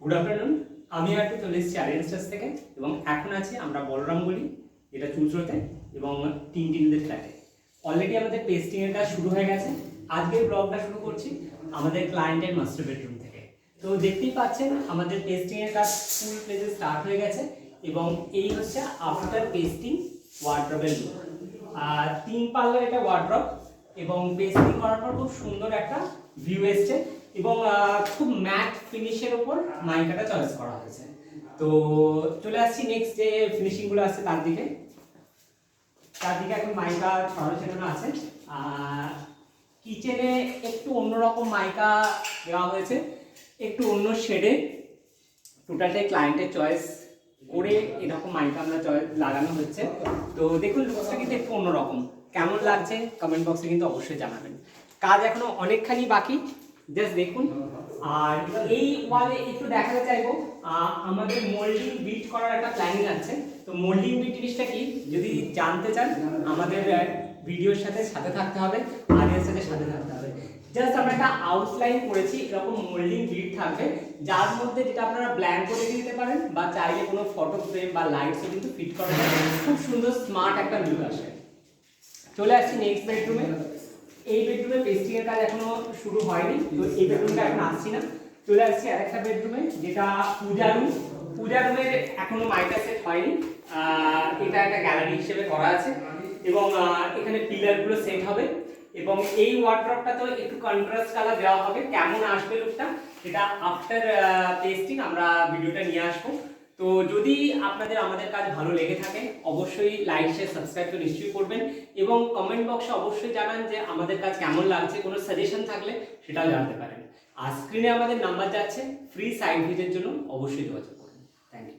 Good afternoon আমি একটু চলে এসেছি আরিয়ানস্টার্স থেকে এবং এখন আছি আমরা বলরাম বলি, এটা চুঁচড়োতে এবং তিন তিনদের ফ্ল্যাটে অলরেডি আমাদের পেস্টিংয়ের কাজ শুরু হয়ে গেছে। আজকের ব্লগটা শুরু করছি আমাদের ক্লায়েন্টের মাস্টার বেডরুম থেকে। তো দেখতেই পাচ্ছেন, আমাদের পেস্টিংয়ের কাজ ফুল প্লেজে স্টার্ট হয়ে গেছে এবং এই হচ্ছে আফটার পেস্টিং ওয়ার্ড্রবের লুক আর তিন পাল্লার এটা ওয়ার্ড্রপ এবং পেস্টিং করার পর খুব সুন্দর একটা ভিউ এসছে এবং খুব ম্যাট ফিনিশের ওপর মাইকাটা চয়েস করা হয়েছে। তো চলে আসছি নেক্সট যে ফিনিশিংগুলো আছে তার দিকে। তার দিকে এখন মাইকা ছড়ানো ছেড়ানো আছে। কিচেনে একটু অন্যরকম মাইকা দেওয়া হয়েছে, একটু অন্য শেডে টোটালটাই ক্লায়েন্টের চয়েস করে এরকম মাইকা আমরা লাগানো হচ্ছে। তো দেখুন লুকসটা কিন্তু একটু অন্যরকম। কেমন লাগছে? কমেন্ট বক্সে কিন্তু অবশ্যই জানাবেন। কাজ এখনও অনেকখানি বাকি। জাস্ট দেখুন। আর এই ওয়ালে একটু দেখাতে চাইব। আমাদের মোল্ডিং বিট করার একটা প্ল্যানিং আছে। তো মোল্ডিং বিট জিনিসটা কি? যদি জানতে চান, আমাদের ভিডিওর সাথে সাথে থাকতে হবে। আর এর সাথে থাকতে হবে। জাস্ট আমরা একটা আউটলাইন করেছি, এরকম মোল্ডিং বিট থাকবে, যার মধ্যে যেটা আপনারা ব্ল্যাঙ্ক করে দিতে পারেন বা চাইলে কোনো ফটো ফ্রেম বা লাইটসও কিন্তু ফিট করা যায় খুব সুন্দর স্মার্ট একটা লুক আসে চলে আসছি নেক্সট বেডরুমে এই বেডরুমে পেস্টিং এর কাজ এখনও শুরু হয়নি, তো এই বেডরুমটা এখন আসছি না। চলে আসছি আরেকটা বেডরুমে যেটা পূজা রুম পূজা রুমের এখনও মাইকা সেট হয়নি। এটা একটা গ্যালারি হিসেবে করা আছে। এবং এখানে পিলারগুলো সেট হবে। এবং এই ওয়ার্ড্রপটা তো একটু কন্ট্রাস্ট কালার দেওয়া হবে, কেমন আসবে লুকটা সেটা আফটার পেস্টিং আমরা ভিডিওটা নিয়ে আসব। তো যদি আপনাদের আমাদের কাজ ভালো লেগে থাকে, অবশ্যই লাইক শেয়ার সাবস্ক্রাইব তো নিশ্চয়ই করবেন এবং কমেন্ট বক্সে অবশ্যই জানান যে আমাদের কাজ কেমন লাগছে, কোনো সাজেশন থাকলে সেটাও জানাতে পারেন। আর স্ক্রিনে আমাদের নাম্বার যাচ্ছে ফ্রি সাইড ভিজিটের জন্য অবশ্যই যোগাযোগ করুন। Thank you